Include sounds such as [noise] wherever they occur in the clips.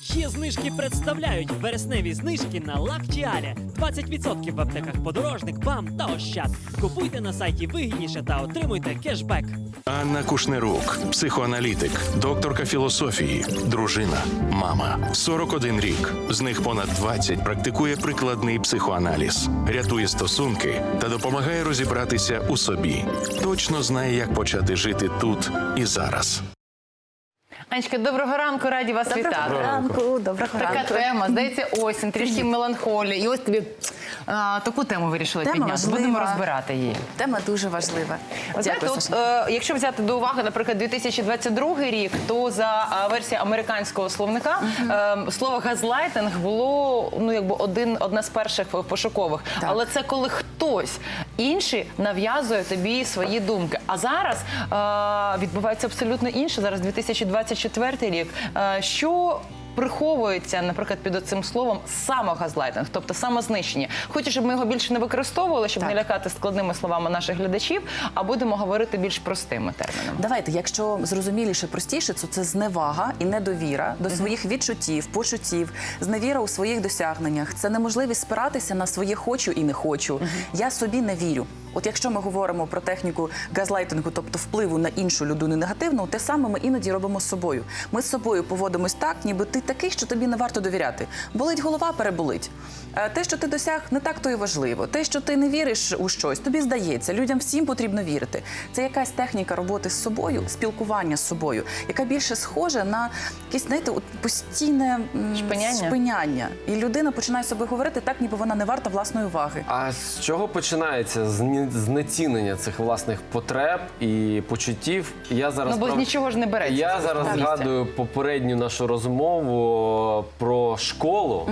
Є знижки представляють вересневі знижки на Лактіалі. 20% в аптеках подорожник, БАМ та Ощад. Купуйте на сайті вигідніше та отримуйте кешбек. Анна Кушнерук, психоаналітик, докторка філософії, дружина, мама. 41 рік. З них понад 20 практикує прикладний психоаналіз, рятує стосунки та допомагає розібратися у собі. Точно знає, як почати жити тут і зараз. Анечка, доброго ранку, раді вас Доброго вітати. ранку, доброго Така тема, здається, осінь, трішки меланхолія. І ось тобі а, таку тему вирішили Тема підняти. важлива. Будемо розбирати її. Тема дуже важлива. Ви Знаєте, Дякую, от, Саша. е, якщо взяти до уваги, наприклад, 2022 рік, то за е, версією американського словника е, слово газлайтинг було ну якби один одне з перших пошукових. Так. Але це коли хтось інший нав'язує тобі свої думки. А зараз е, відбувається абсолютно інше. Зараз 2024 рік. Е, що Приховується, наприклад, під цим словом самогазлайтинг, тобто самознищення. Хочу, щоб ми його більше не використовували, щоб Так. не лякати складними словами наших глядачів, а будемо говорити більш простими термінами. Давайте, якщо зрозуміліше, простіше, то це зневага і недовіра до своїх відчуттів, почуттів, зневіра у своїх досягненнях. Це неможливість спиратися на своє хочу і не хочу. Я собі не вірю. От якщо ми говоримо про техніку газлайтингу, тобто впливу на іншу людину негативно, те саме ми іноді робимо з собою. Ми з собою поводимось так, ніби ти такий, що тобі не варто довіряти. Болить голова, переболить. Е, Те, що ти досяг, не так то і важливо. Те, що ти не віриш у щось, тобі здається, людям всім потрібно вірити. Це якась техніка роботи з собою, спілкування з собою, яка більше схожа на якесь, знаєте, от постійне Шпиняння? шпиняння. І людина починає з собою говорити так, ніби вона не варта власної уваги. А з чого починається Зні- знецінення цих власних потреб і почуттів? Я зараз Ну бо з прав- нічого ж не береться. Я зараз згадую попередню нашу розмову про школу,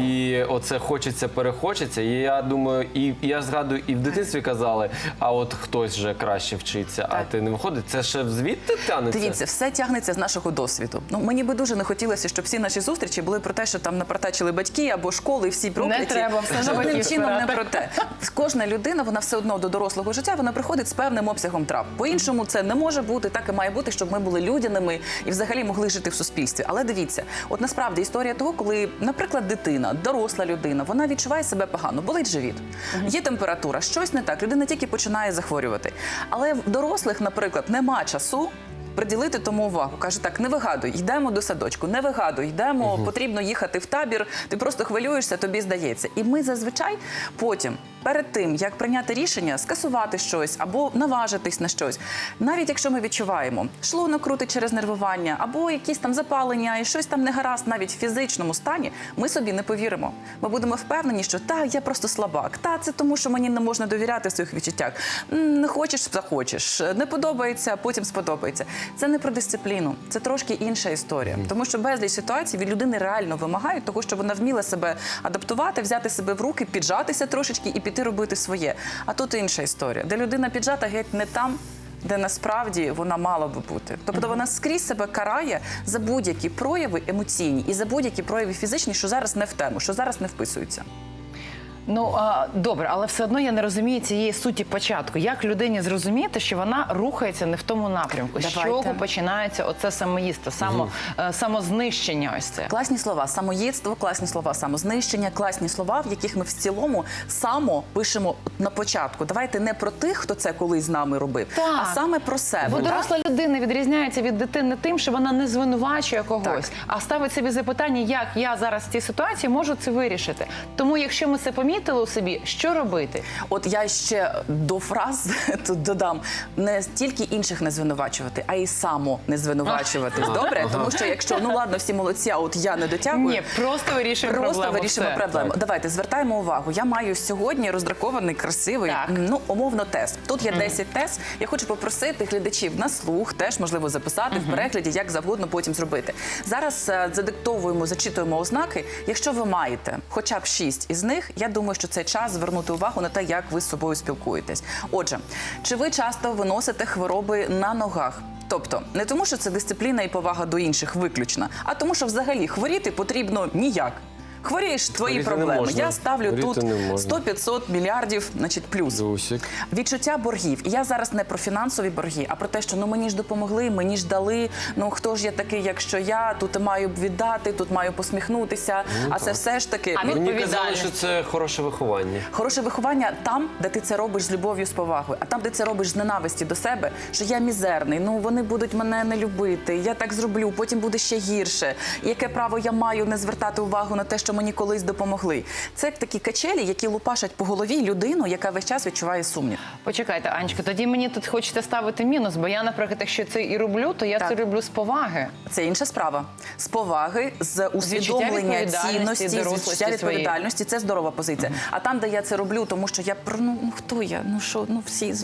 і оце хочеться, перехочеться. І я думаю, і я згадую, і в дитинстві казали, а от хтось же краще вчиться, а ти не виходить. Це ще звідти тянеться? Дивіться, все тягнеться з нашого досвіду. Ну мені би дуже не хотілося, щоб всі наші зустрічі були про те, що там напартачили батьки або школи, і всі прокляті. треба, все Жодним чином не про те. Кожна людина, вона все одно до дорослого життя, вона приходить з певним обсягом трав. По-іншому це не може бути, так і має бути, щоб ми були людяними і взагалі могли жити в суспільстві. Але дивіться, от насправді історія того, коли, наприклад, дитина, доросла людина, вона відчуває себе погано, болить живіт, є температура, щось не так. Людина тільки починає захворювати. Але в дорослих, наприклад, нема часу. Приділити тому увагу. Каже, так, не вигадуй, йдемо до садочку, не вигадуй, йдемо, потрібно їхати в табір, ти просто хвилюєшся, тобі здається. І ми зазвичай потім, перед тим, як прийняти рішення, скасувати щось або наважитись на щось, навіть якщо ми відчуваємо, шлунок крутить через нервування, або якісь там запалення, і щось там не гаразд, навіть в фізичному стані, ми собі не повіримо. Ми будемо впевнені, що та я просто слабак, та це тому, що мені не можна довіряти в своїх відчуттях. Не хочеш, захочеш, не подобається, потім сподобається. Це не про дисципліну, це трошки інша історія. Тому що безліч ситуацій від людини реально вимагають того, щоб вона вміла себе адаптувати, взяти себе в руки, піджатися трошечки і піти робити своє. А тут інша історія, де людина піджата геть не там. Де насправді вона мала би бути, тобто вона скрізь себе карає за будь-які прояви емоційні і за будь-які прояви фізичні, що зараз не в тему, що зараз не вписуються. Ну а, добре, але все одно я не розумію цієї суті початку. Як людині зрозуміти, що вона рухається не в тому напрямку? З Давайте. чого починається оце самоїсто, само, е, самознищення? Ось це. Класні слова, самоїдство, класні слова, самознищення, класні слова, в яких ми в цілому само пишемо на початку. Давайте не про тих, хто це колись з нами робив, Так. а саме про себе. Бо так? доросла людина відрізняється від дитини тим, що вона не звинувачує когось, Так. а ставить собі запитання, як я зараз в цій ситуації можу це вирішити. Тому, якщо ми це помітили у собі, що робити? От я ще до фраз [laughs] тут додам не тільки інших не звинувачувати, а й само не звинувачуватись. Добре, тому що якщо ну ладно, всі молодці, а от я не дотягую. Ні, просто вирішуємо Просто проблему. вирішимо все. проблему. Давайте звертаємо увагу. Я маю сьогодні роздракований, красивий, Так. ну умовно тест. Тут є 10 тест. Я хочу попросити глядачів на слух, теж можливо записати в перегляді, як завгодно потім зробити. Зараз е, задиктовуємо, зачитуємо ознаки. Якщо ви маєте хоча б 6 із них, я думаю, що це час звернути увагу на те, як ви з собою спілкуєтесь. Отже, чи ви часто виносите хвороби на ногах? Тобто не тому, що це дисципліна і повага до інших виключна, а тому, що взагалі хворіти потрібно ніяк. Хворієш твої Хворіти не проблеми. можна. Я ставлю Хворіти тут не можна. 100-500 мільярдів, значить, плюс. Зусік. Відчуття боргів. І я зараз не про фінансові борги, а про те, що ну мені ж допомогли, мені ж дали. Ну хто ж я такий, якщо я тут маю віддати, тут маю посміхнутися. а це все ж таки А ну, Мені казали, що це хороше виховання. Хороше виховання там, де ти це робиш з любов'ю, з повагою, а там, де це робиш з ненависті до себе, що я мізерний, ну вони будуть мене не любити, я так зроблю, потім буде ще гірше. Яке право я маю не звертати увагу на те, що мені колись допомогли? Це такі качелі, які лупашать по голові людину, яка весь час відчуває сумнів. Почекайте, Анечка, тоді мені тут хочеться ставити мінус, бо я, наприклад, якщо це і роблю, то я Так. це роблю з поваги. Це інша справа. З поваги, з усвідомлення цінності, з відчуття своєї. відповідальності. Це здорова позиція. А там, де я це роблю, тому що я про ну, ну хто я? Ну що, ну всі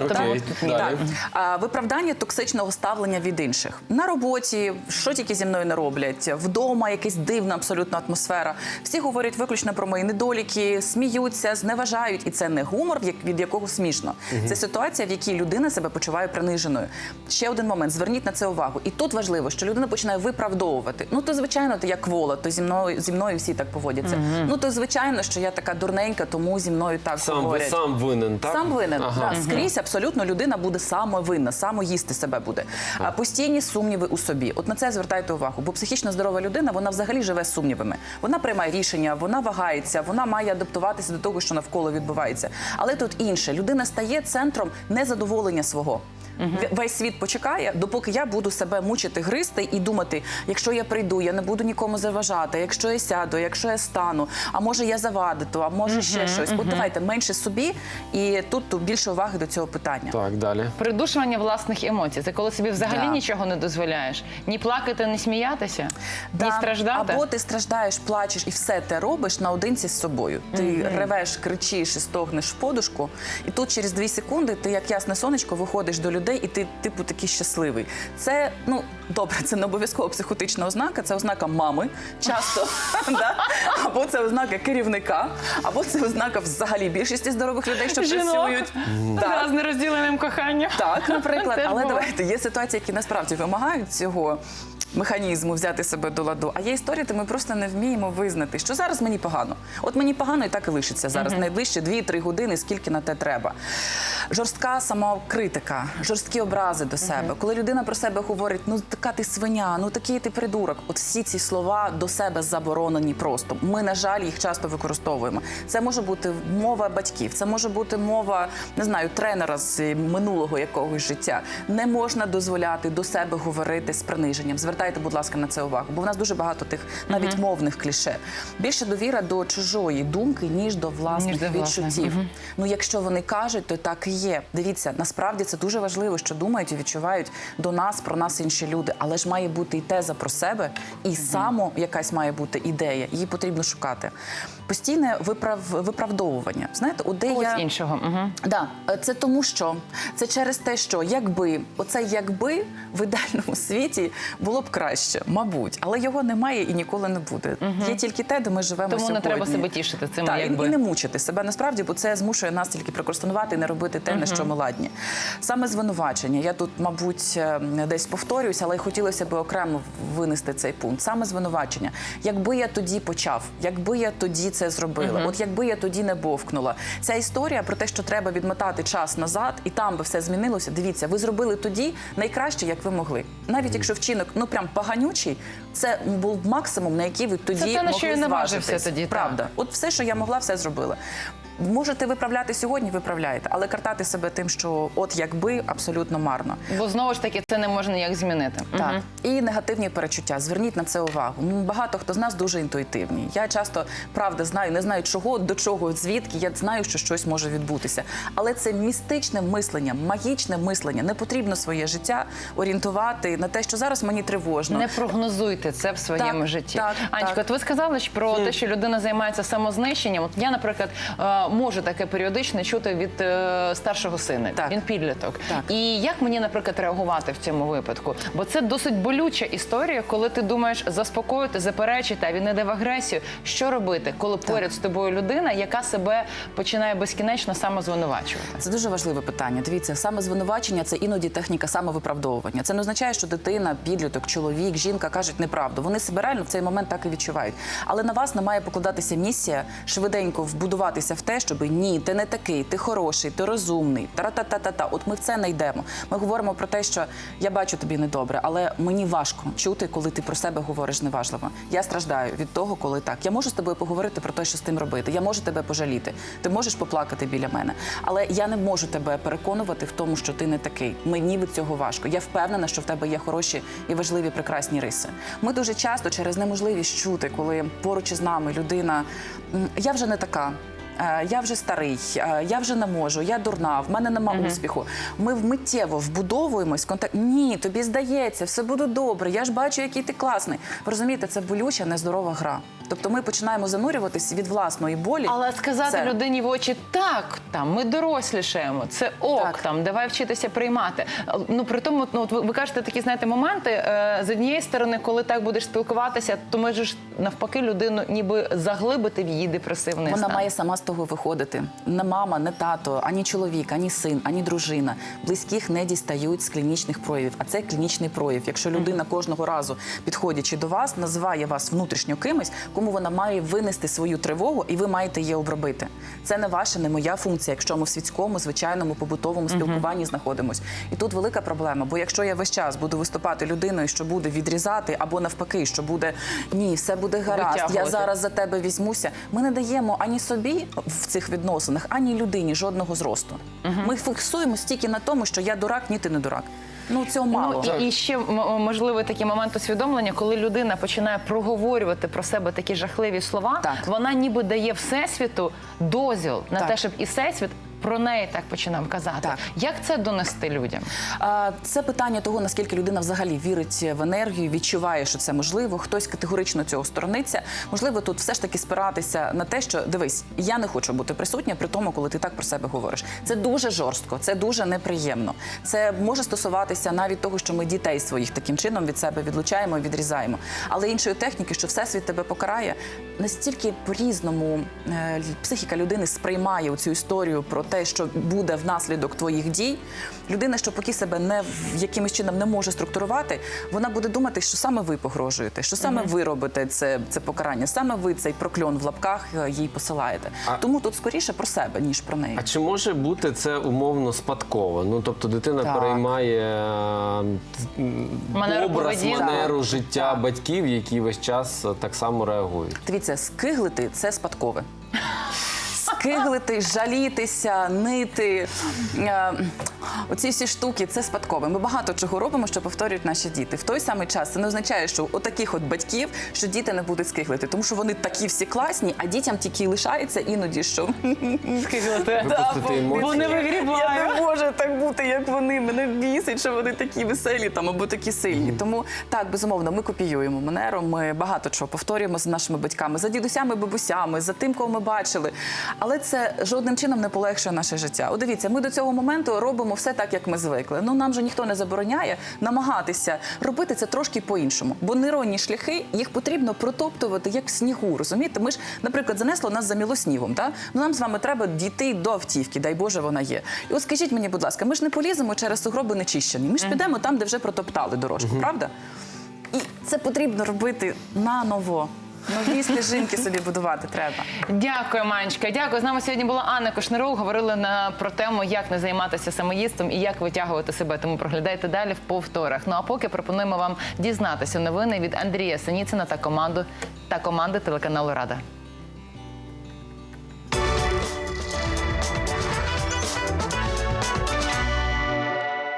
тут далі. Так. А, виправдання токсичного ставлення від інших на роботі, що тільки зі мною не роблять, вдома якась дивна абсолютно атмосфера. Всі говорять виключно про мої недоліки, сміються, зневажають, і це не гумор, від якого смішно. Це ситуація, в якій людина себе почуває приниженою. Ще один момент. Зверніть на це увагу. І тут важливо, що людина починає виправдовувати. Ну то звичайно, ти як вола, то зі мною зі мною всі так поводяться. Ну то звичайно, що я така дурненька, тому зі мною так Сам, говорять. сам винен, так? Сам винен. Ага. Да, скрізь абсолютно людина буде самовинна, самоїсти себе буде. А постійні сумніви у собі. От на це звертайте увагу. Бо психічно здорова людина, вона взагалі живе з сумнівами. Вона приймає рішення, вона вагається, вона має адаптуватися до того, що навколо відбувається. Але тут інше. Людина стає центром незадоволення свого. В- Весь світ почекає, допоки я буду себе мучити, гризти і думати, якщо я прийду, я не буду нікому заважати, якщо я сяду, якщо я стану, а може я завадиту, а може ще щось. От давайте менше собі, і тут більше уваги до цього питання. Так, далі. Придушування власних емоцій. Це коли собі взагалі Да. нічого не дозволяєш. Ні плакати, ні сміятися, ні страждати. Або ти страждаєш, плачеш і все те робиш наодинці з собою. Ти ревеш, кричиш і стогнеш в подушку, і тут через дві секунди ти, як ясне сонечко, виходиш до людей, і ти, типу, такий щасливий. Це ну добре, це не обов'язково психотична ознака, це ознака мами, часто [laughs] да? або це ознака керівника, або це ознака взагалі більшості здорових людей, що Жінок. працюють. Так. з нерозділеним коханням. Так, наприклад, але давайте є ситуації, які насправді вимагають цього. Механізму взяти себе до ладу. А є історії, де ми просто не вміємо визнати, що зараз мені погано. От мені погано і так і лишиться зараз. Найближчі 2-3 години, скільки на те треба. Жорстка самокритика, жорсткі образи до себе. Коли людина про себе говорить, ну така ти свиня, ну такий ти придурок. От всі ці слова до себе заборонені просто. Ми, на жаль, їх часто використовуємо. Це може бути мова батьків, це може бути мова, не знаю, тренера з минулого якогось життя. Не можна дозволяти до себе говорити з приниженням. Звертайте, будь ласка, на це увагу, бо в нас дуже багато тих навіть мовних кліше. Більше довіра до чужої думки, ніж до власних Ніж до відчуттів. Ну, якщо вони кажуть, то так і є. Дивіться, насправді це дуже важливо, що думають і відчувають до нас про нас інші люди. Але ж має бути і теза про себе, і само якась має бути ідея. Її потрібно шукати. Постійне виправ виправдовування. Знаєте, от де я іншого. Угу. Да, е, це тому, що це через те, що якби оце якби в ідеальному світі було б краще, мабуть, але його немає і ніколи не буде. Є тільки те, де ми живемо Тому не треба себе тішити цими, Так, якби. і не мучити себе насправді, бо це змушує нас тільки прокрастинувати і не робити те, на що ми ладні. Саме звинувачення. Я тут, мабуть, е, десь повторююся, але й хотілося б окремо винести цей пункт. Саме звинувачення. Якби я тоді почав, якби я тоді це зробила, от якби я тоді не бовкнула. Ця історія про те, що треба відмотати час назад, і там би все змінилося. Дивіться, ви зробили тоді найкраще, як ви могли. Навіть якщо вчинок ну прям поганючий, це був максимум, на який ви тоді Це те, на могли що я зважитись. тоді. Правда. От все, що я могла, все зробила. Можете виправляти сьогодні, виправляєте, але картати себе тим, що от якби абсолютно марно. Бо знову ж таки це не можна ніяк змінити. Так Мгм. і негативні перечуття. Зверніть на це увагу. Багато хто з нас дуже інтуїтивні. Я часто правда знаю, не знаю чого, до чого, звідки. Я знаю, що щось може відбутися. Але це містичне мислення, магічне мислення. Не потрібно своє життя орієнтувати на те, що зараз мені тривожно. Не прогнозуйте це в своєму Так, житті. так, Анечка, так. от ви сказали ж про те, що людина займається самознищенням. От я, наприклад, е, можу таке періодично чути від е, старшого сина. Так. Він підліток. Так. І як мені, наприклад, реагувати в цьому випадку? Бо це досить болюча історія, коли ти думаєш заспокоїти, заперечити, а він іде в агресію. Що робити, коли поряд з тобою людина, яка себе починає безкінечно самозвинувачувати? Це дуже важливе питання. Дивіться, саме звинувачення це іноді техніка самовиправдовування. Це не означає, що дитина, підліток, чоловік, жінка кажуть неправду. Вони себе реально в цей момент так і відчувають. Але на вас не має покладатися місія швиденько вбудуватися в те, щоб ні, ти не такий, ти хороший, ти розумний. Тара-та-та-та-та. От ми в це не. Ми говоримо про те, що я бачу тобі недобре, але мені важко чути, коли ти про себе говориш неважливо. Я страждаю від того, коли так. Я можу з тобою поговорити про те, що з тим робити. Я можу тебе пожаліти. Ти можеш поплакати біля мене. Але я не можу тебе переконувати в тому, що ти не такий. Мені від цього важко. Я впевнена, що в тебе є хороші і важливі прекрасні риси. Ми дуже часто через неможливість чути, коли поруч із нами людина я вже не така. Е, Я вже старий, е, я вже не можу, я дурна, в мене нема успіху. Ми миттєво вбудовуємось контакт. Ні, тобі здається, все буде добре. Я ж бачу, який ти класний. Ви розумієте, це болюча, нездорова гра. Тобто ми починаємо занурюватись від власної болі. Але сказати Це- людині в очі так, там ми дорослішаємо, це ок, Так. там давай вчитися приймати. Ну при тому, ну от ви, ви кажете такі знаєте моменти. Е, з однієї сторони, коли так будеш спілкуватися, то ми ж навпаки людину ніби заглибити в її депресивний Вона стан. має сама того виходити. Не мама, не тато, ані чоловік, ані син, ані дружина. Близьких не дістають з клінічних проявів. А це клінічний прояв. Якщо людина кожного разу, підходячи до вас, називає вас внутрішньо кимось, кому вона має винести свою тривогу, і ви маєте її обробити. Це не ваша, не моя функція, якщо ми в світському, звичайному, побутовому спілкуванні знаходимось. І тут велика проблема. Бо якщо я весь час буду виступати людиною, що буде відрізати, або навпаки, що буде ні, все буде гаразд. Я зараз за тебе візьмуся. Ми не даємо ані собі в цих відносинах, ані людині жодного зросту. Ми фіксуємо стільки на тому, що я дурак, ні, ти не дурак. Ну цього мало. Ну, і, і ще можливий такий момент усвідомлення, коли людина починає проговорювати про себе такі жахливі слова, Так. вона ніби дає всесвіту дозвіл на Так. те, щоб і всесвіт про неї так починав казати. Так. Як це донести людям? Це питання того, наскільки людина взагалі вірить в енергію, відчуває, що це можливо. Хтось категорично цього сторониться. Можливо, тут все ж таки спиратися на те, що дивись, я не хочу бути присутня при тому, коли ти так про себе говориш. Це дуже жорстко, це дуже неприємно. Це може стосуватися навіть того, що ми дітей своїх таким чином від себе відлучаємо, відрізаємо. Але іншої техніки, що всесвіт тебе покарає, настільки по-різному е, психіка людини сприймає цю історію про те, що буде внаслідок твоїх дій. Людина, що поки себе не якимось чином не може структурувати, вона буде думати, що саме ви погрожуєте, що саме ви робите це, це покарання, саме ви цей прокльон в лапках е, їй посилаєте. А- Тому тут скоріше про себе, ніж про неї. А чи може бути це умовно спадково? Ну тобто дитина Так. переймає е, Манеру образ, поведінки. манеру життя Так. батьків, які весь час так само реагують. Дивіться, скиглити це спадкове. Скиглити, жалітися, нити. е, Оці всі штуки це спадкове. Ми багато чого робимо, що повторюють наші діти. В той самий час це не означає, що у таких от батьків, що діти не будуть скиглити, тому що вони такі всі класні, а дітям тільки лишається іноді, що [laughs] Скиглити. Випустити емоції. Бо не вигрібаю. я не можу так бути, як вони. Мене бісить, що вони такі веселі там або такі сильні. Тому так, безумовно, ми копіюємо манеру. Ми багато чого повторюємо з нашими батьками, за дідусями, бабусями, за тим, кого ми бачили. Але це жодним чином не полегшує наше життя. От дивіться, ми до цього моменту робимо все так, як ми звикли. Ну нам же ніхто не забороняє намагатися робити це трошки по-іншому. Бо нейронні шляхи їх потрібно протоптувати як в снігу. Розумієте? Ми ж, наприклад, занесло нас заміло снігом. Та? Ну нам з вами треба дійти до автівки, дай Боже, вона є. І от скажіть мені, будь ласка, ми ж не поліземо через сугроби нечищені. Ми ж підемо там, де вже протоптали дорожку, правда? І це потрібно робити наново. Нові стежинки собі будувати треба. Дякую, Манечка. Дякую. З нами сьогодні була Анна Кошнерук. Говорили на про тему, як не займатися самоїстом і як витягувати себе. Тому проглядайте далі в повторах. Ну а поки пропонуємо вам дізнатися новини від Андрія Синіцина та команду та команди телеканалу Рада.